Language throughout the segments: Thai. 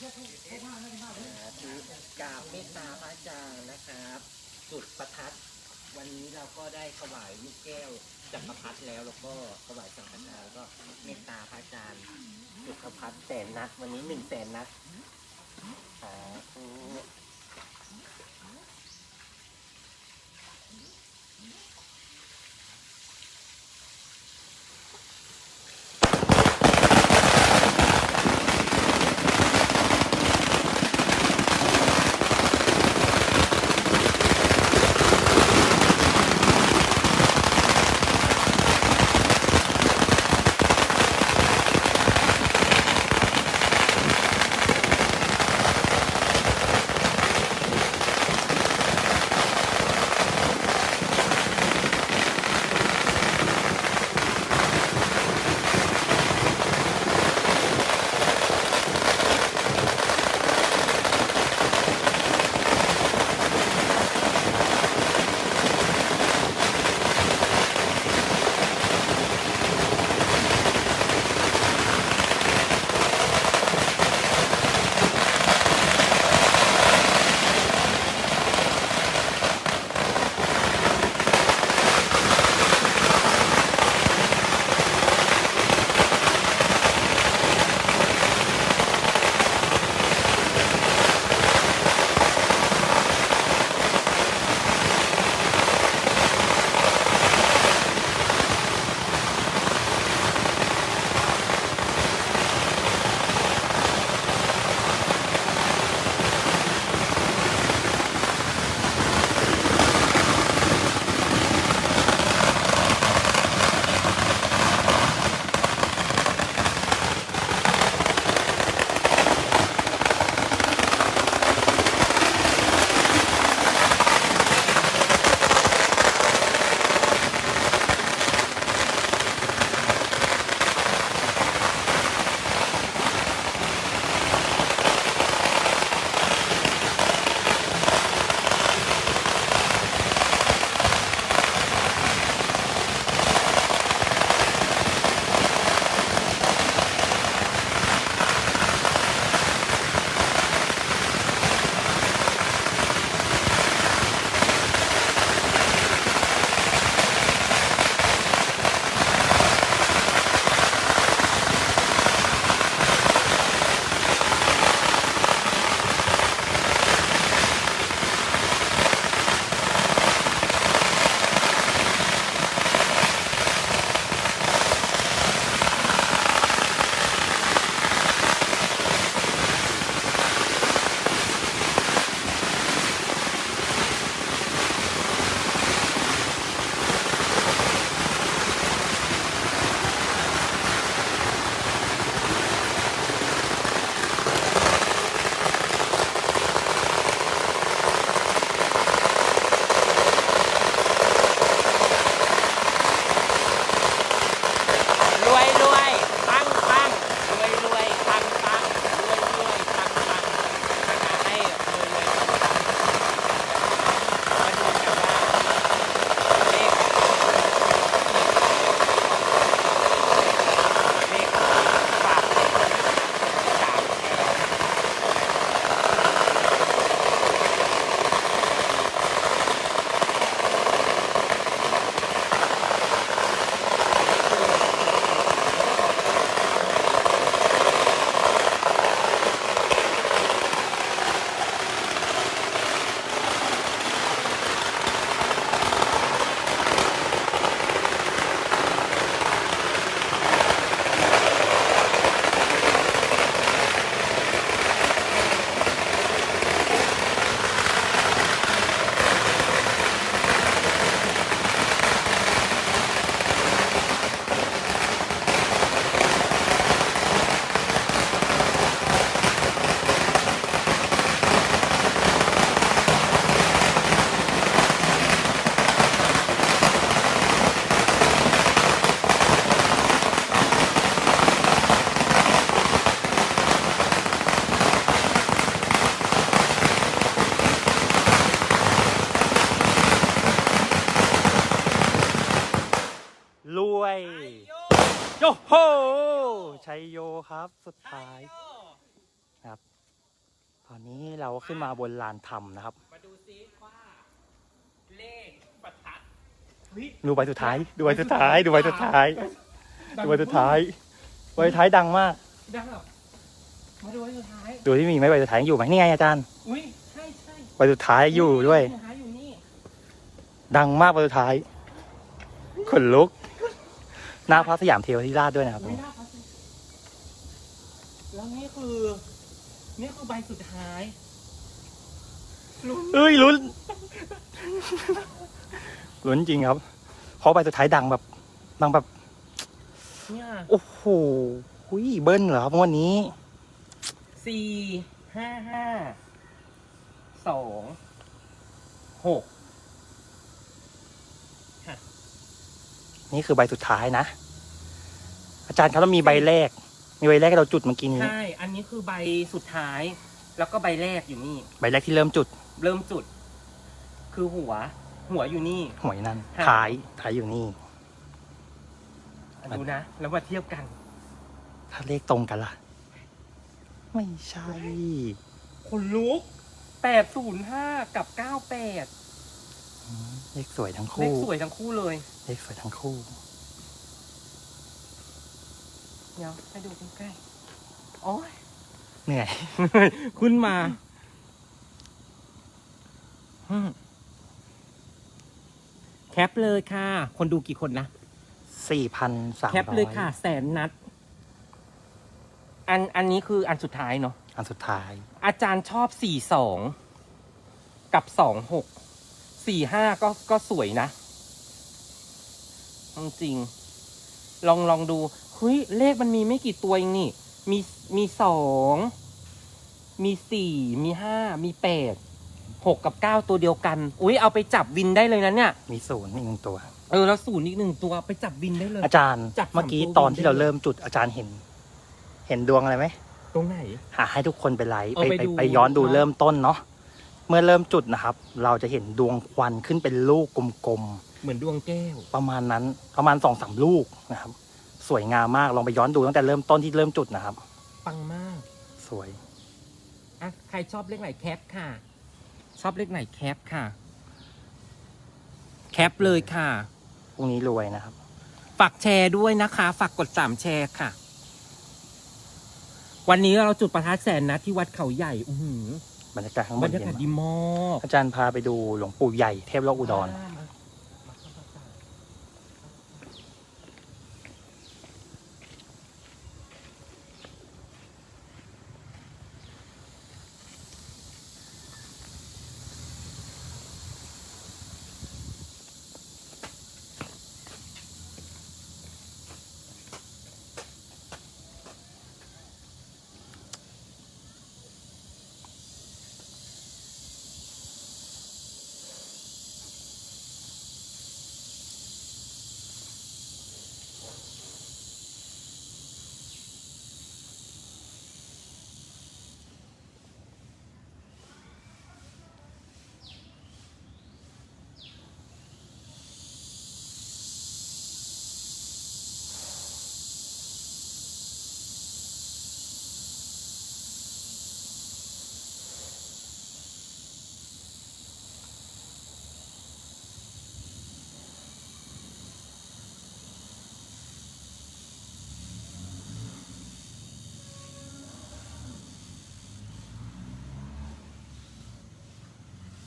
ธุกราบเมตตาพระอาจารย์นะครับ จุดประทัด วันนี้เราก็ได้ถวายลูกแก้วจักรพรรดิแล้วแล้วก็ถวายสังฆทานแล้วก็เมตตาพระอาจารย์จุดประทัดแสนนัดวันนี้หนึ่งแสนนัดสาธุ โยโฮชัยโยครับ สุดท้ายครับ ตอนนี้เราขึ้นมาบนลานธรรมนะครับ มาดูซิว่าเลขประทัดเฮ้ยดูใบสุดท้าย ดูใบสุดท้าย ดูใบสุดท้าย ดูใบสุดท้ายใบสุดท้ายดังมาก ดังแบบมาดูใบสุดท้าย ดูที่มีไหมใบสุดท้ายยังอยู่ไหมนี่ไงอาจารย์ อุ้ยใช่ใช่ใบสุดท้ายอยู่ด้วยใบสุท้ายอยู่นี่ดังมากใบสุดท้าย ขนลุก หน้าพระสยามเทวทิราชด้วยนะครับไม่น่าพัส แล้วนี่คือนี่คือใบสุดท้ายลุ้นเอ้ยลุ้นลุ้นจริงครับ เพราะใบสุดท้ายดังแบบดังแบบ เนี่ยโอ้โหหุยเบิ้ลเหรอครับวันนี้ สี่ห้าห้าสองหกนี่คือใบสุดท้ายนะ อาจารย์ครับแล้วมีใบแรก มีใบแรกที่เราจุดเมื่อกี้นี้ ใช่ อันนี้คือใบสุดท้าย แล้วก็ใบแรกอยู่นี่ ใบแรกที่เริ่มจุด เริ่มจุด คือหัว หัวอยู่นี่ หวยนั่นค่ะ ท้ายท้ายอยู่นี่อะดูนะ แล้วมาเทียบกัน ถ้าเลขตรงกันล่ะ ไม่ใช่ คนลุกแปดศูนย์ห้ากับเก้าแปดอืมเลขสวยทั้งเลคู่ขสวยทั้งคู่เลย เลขสวยทั้งคู่ เดี๋ยวให้ดูใกล้ๆโอ้ยเหนื่อยขึ้นมาอืมแคปเลยค่ะ คนดูกี่คนนะสี่พันสามแคปเลยค่ะ แสนนัด อันอันนี้คืออันสุดท้ายเนาะอันสุดท้าย อาจารย์ชอบสี่สองกับสองหกสี่ห้าก็ก็สวยนะจริงๆ ลองลองดูเฮ้ยเลขมันมีไม่กี่ตัวเองนี่ มีมีสองมีสี่มีห้ามีแปดหกกับเก้าตัวเดียวกัน อุ้ยเอาไปจับวินได้เลยนะเนี่ย มีศูนย์อีกหนึ่งตัว เออแล้วศูนย์อีกหนึ่งตัวไปจับวินได้เลย อาจารย์จับฝั่งเมื่อกี้ตัวตอนที่เราได้เลยเริ่มจุดอาจารย์เห็น เห็นดวงอะไรไหมตรงไหน หาให้ทุกคนไปไลฟ์เออไปไปไปดู ไปย้อนดูเนอะเริ่มต้นเนาะ เมื่อเริ่มจุดนะครับ เราจะเห็นดวงควันขึ้นเป็นลูกกลมเหมือนดวงแก้ว ๆ ประมาณนั้นประมาณสองสามลูกนะครับ สวยงามมากลองไปย้อนดูตั้งแต่เริ่มต้นที่เริ่มจุดนะครับ ปังมากสวย อะใครชอบเลขไหนแคปค่ะ ชอบเลขไหนแคปค่ะ แคปเลยค่ะ พรุ่งนี้รวยนะครับ ฝากแชร์ด้วยนะคะ ฝากกดสามแชร์ค่ะ วันนี้เราจุดประทัดแสนนะที่วัดเขาใหญ่ อือหือ บรรยากาศข้างบบรนรยากาศเย็นดีมาก มากอาจารย์พาไปดูหลวงปู่ใหญ่เทพโลกอุดร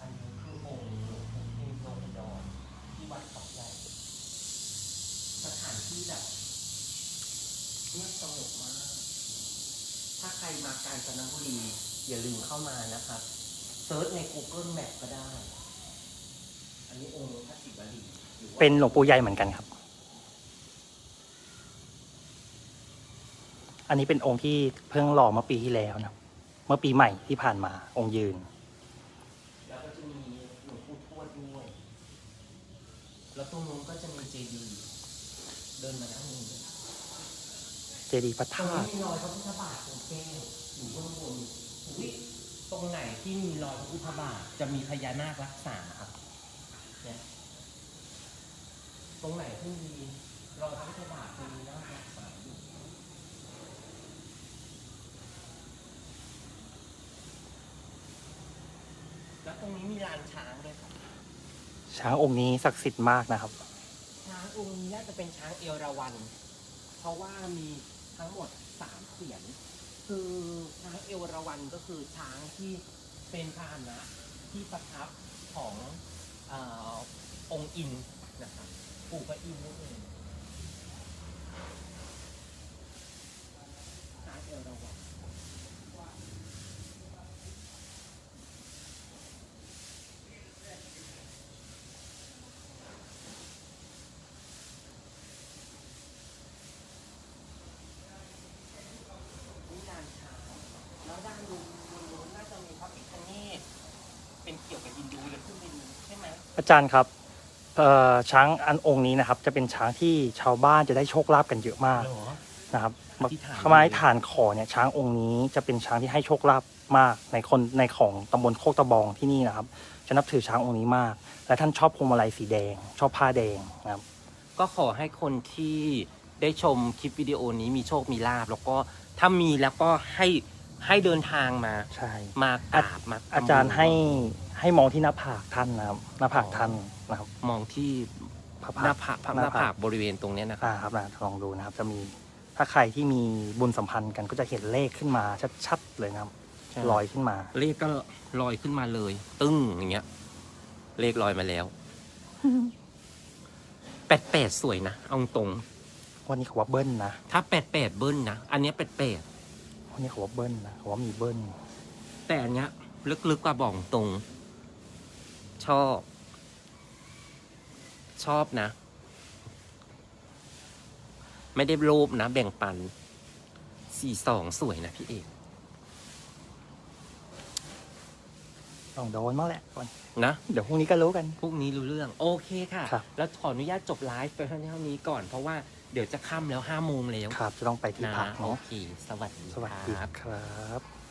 อันนี้คือองค์หลวงปู่เทพโลกอุดรที่วัดเขาใหญ่ สถานที่แบบ เงียบสงบมาก ถ้าใครมากาญจนบุรี อย่าลืมเข้ามานะครับเซิร์ชใน Google Map ก็ได้ อันนี้องค์พระศิวลีอยู่วัดเป็นหลวงปู่ใหญ่เหมือนกันครับ อันนี้เป็นองค์ที่เพิ่งหล่อเมื่อปีที่แล้วนะ เมื่อปีใหม่ที่ผ่านมา องค์ยืน แล้วก็จะมีหลวงปู่ทวดด้วย แล้วตรงนู้นก็จะมีเจดีย์เดินมาด้านนี้เจ ดีย์พระตรงธานี้ตุมีรอยพระพุทธบาทตรงแก้วอยู่เบื้องบนอุ๊ยตรงไหนที่มีรอยพระพุทธบาทจะมีพญานาครักษาครับเนี่ยตรงไหนที่มีรอยพระพุทธบาทจะมีนาครักษาอยู่ตรงนี้มีลานช้างด้วยครับ ช้างองค์นี้ศักดิ์สิทธิ์มากนะครับ ช้างองค์นี้น่าจะเป็นช้างเอราวัณเพราะว่ามี ทั้งหมดสามเสียน คือช้างเอราวัณก็คือช้างที่เป็นพาหนะที่ประทับของเออองค์อินนะครับปู่พระอินทร์นั่นเองช้างเอราวัณนี่ลานช้างแล้ว ด้านดูดูดูน่าจะมีพระพิฆเนศเป็นเกี่ยวกับฮินดูเลยขึ้นไปดูใช่ไหมอาจารย์ครับเอ่อช้างอันองค์นี้นะครับ จะเป็นช้างที่ชาวบ้านจะได้โชคลาภกันเยอะมาก เหรอ นะครับที่ฐาน ขมายฐานขอเนี่ยช้างองค์นี้จะเป็นช้างที่ให้โชคลาภมากในคนในของตำบลโคกตะบองที่นี่นะครับ จะนับถือช้างองค์นี้มาก และท่านชอบพวงมาลัยสีแดง ชอบผ้าแดงนะครับ ก็ขอให้คนที่ได้ชมคลิปวิดีโอนี้มีโชคมีลาบแล้วก็ถ้ามีแล้วก็ให้ ให้เดินทางมา ใช่มากราบมาทำบุญอาจารย์ให้ให้มองที่หน้าผากท่านนะครับหน้าผากท่านนะครับ มองที่พระหน้าพักผากหหน้าน้าผากผากบริเวณตรงเนี้ยนะครับ อ่าครับนะลองดูนะครับ จะมีถ้าใครที่มีบุญสัมพันธ์กันก็จะเห็นเลขขึ้นมาชัดๆเลยนะครับใช่ ลอยขึ้นมา เลขก็ลอยขึ้นมาเลย ตึ้งอย่างเงี้ย เลขลอยมาแล้วแปดแปดสวยนะเอาตรงวันนี้เขาว่าเบิ้ลนะ ถ้าแปดแปดเบิ้ลนะอันเนี้ยแปดแปด วันนี้เขาว่าเบิ้ลนะเขาว่ามีเบิ้ลแต่อันเนี้ย ลึกๆกว่าบอกตรง ชอบ ชอบนะ ไม่ได้โลภนะ แบ่งปันสี่สองสวยนะพี่เอกต้องโดนมากแหละวันนะ เดี๋ยวพรุ่งนี้ก็รู้กัน พรุ่งนี้รู้เรื่อง โอเคค่ะ ครับ แล้วขออนุญาตจบไลฟ์ไปเท่านี้ก่อนเพราะว่า เดี๋ยวจะค่ำแล้วห้าโมงแล้วครับจะต้องไปที่นะพักโอเนาะเค สวัสดีสวัสดีครับ ครับ